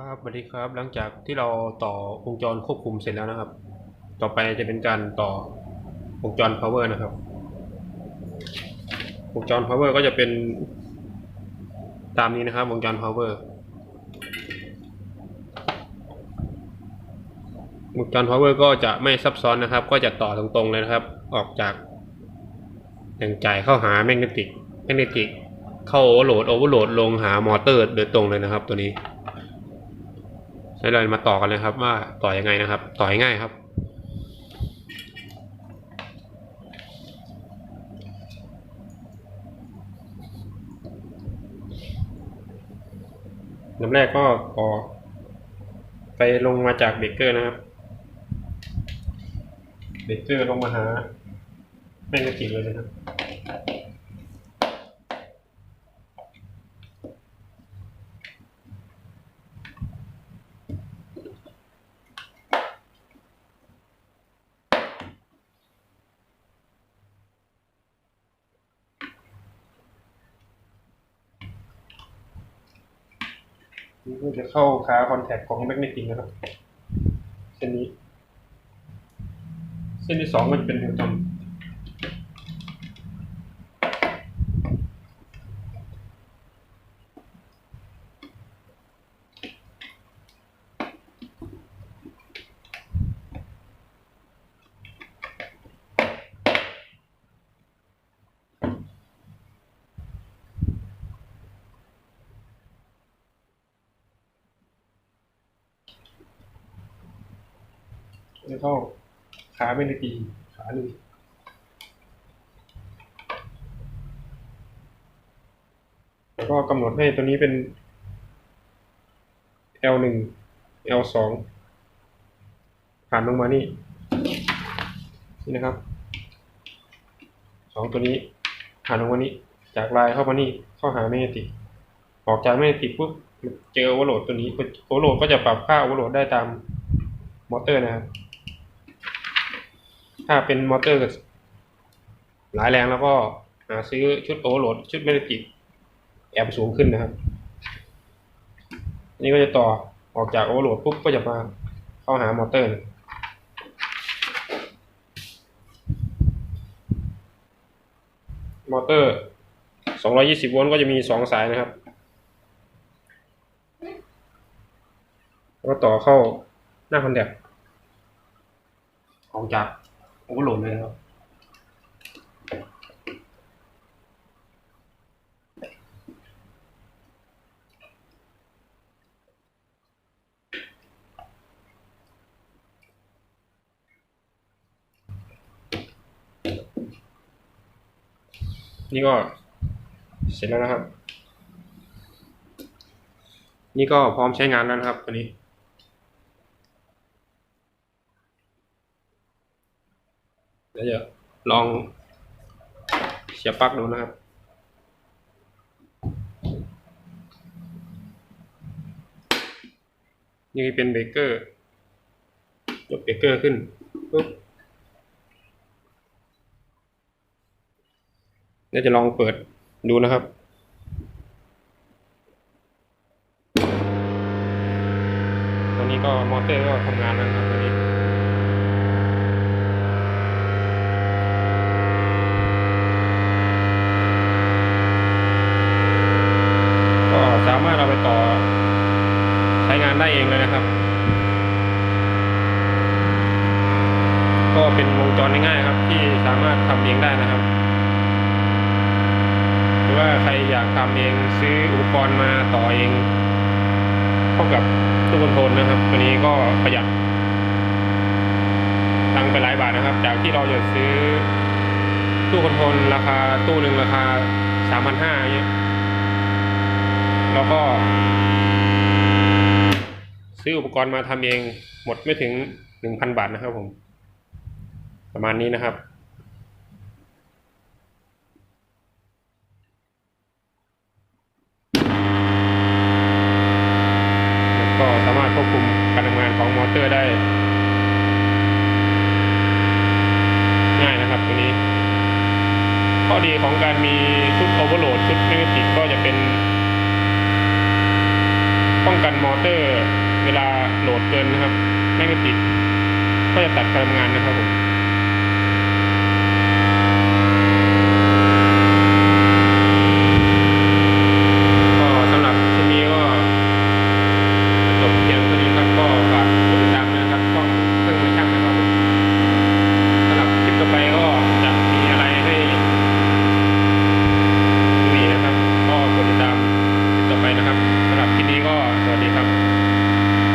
ครับสวัสดีครับ หลังจากที่เราต่อวงจรควบคุมเสร็จแล้วนะครับ ต่อไปจะเป็นการต่อวงจร power นะครับ วงจร power ก็จะเป็นตามนี้นะครับวงจร power วงจร power ก็จะไม่ซับซ้อนนะครับ ก็จะต่อตรงๆเลยนะครับ ออกจากแหล่งจ่ายเข้าหาแมกเนติกแมกเนติกเข้าโอเวอร์โหลดโอเวอร์โหลดลงหามอเตอร์โดยตรงเลยนะครับตัวนี้ แล้วเรามาต่อกันเลยครับว่าต่อยังไงนะครับ ต่อง่ายครับลำแรกก็ต่อไปลงมาจากเบเกอร์นะครับ เบเกอร์ลงมาหาแม่งกระติกเลยนะครับ นี่ก็จะเข้าขาคอนแทคของแมกเนติกนะครับ เส้นนี้ เส้นที่สองก็จะเป็นนิวตัน แล้วก็ขาแมกเนติกขาหนึ่งแล้วก็กำหนดให้ตัวนี้เป็น L หนึ่ง L สองผ่านลงมานี่ นี่นะครับสองตัวนี้ผ่านลงมานี่ จากลายเข้ามานี่ เข้าหาแมกเนติ ออกจากแมกเนติปุ๊บเจอโอเวอร์โหลดตัวนี้โอเวอร์โหลดก็จะปรับค่าโอเวอร์โหลดได้ตามมอเตอร์นะครับ ถ้าเป็นมอเตอร์หลายแรงแล้วก็หาซื้อชุดโอเวอร์โหลด ชุดแมกเนติกแอมป์สูงขึ้นนะครับ นี่ก็จะต่อออกจากโอเวอร์โหลดปุ๊บก็จะมาเข้าหามอเตอร์ มอเตอร์ 220 โวลต์ก็จะมี 2 สายนะครับแล้วก็ต่อเข้าหน้าคอนแทคออกจาก โอเวอร์โหลดเลยครับนี่ก็เสร็จแล้วนะครับ นี่ก็พร้อมใช้งานแล้วนะครับตัวนี้ เดี๋ยวจะลองเสียบปลั๊กดูนะครับนี่เป็นเบเกอร์ยกเบเกอร์ขึ้นปุ๊บเดี๋ยวจะลองเปิดดูนะครับตอนนี้ก็มอเตอร์ก็ทำงานแล้วครับตอนนี้ามารถเอาไปต่อใช้งานได้เองเลยนะครับ ก็เป็นวงจรง่ายๆครับ ที่สามารถทำเองได้นะครับ หรือว่าใครอยากทำเองซื้ออุปกรณ์มาต่อเองเข้ากับตู้คอนโทรลนะครับ ตัวนี้ก็ประหยัดตังไปหลายบาทนะครับ จากที่เราจะซื้อตู้คอนโทรลราคาตู้หนึ่งราคาสามพันห้าเงี้ย แล้วก็ ซื้ออุปกรณ์มาทำเองหมดไม่ถึงหนึ่งพันบาทนะครับผม ประมาณนี้นะครับก็สามารถควบคุมการทำงานของมอเตอร์ได้ ง่ายนะครับตัวนี้ ข้อดีของการมีชุดโอเวอร์โหลดชุดแมกนติกก็จะเป็น ป้องกันมอเตอร์ เวลาโหลดเกินนะครับ ไม่ให้ติด ก็จะตัดการทำงานนะครับผม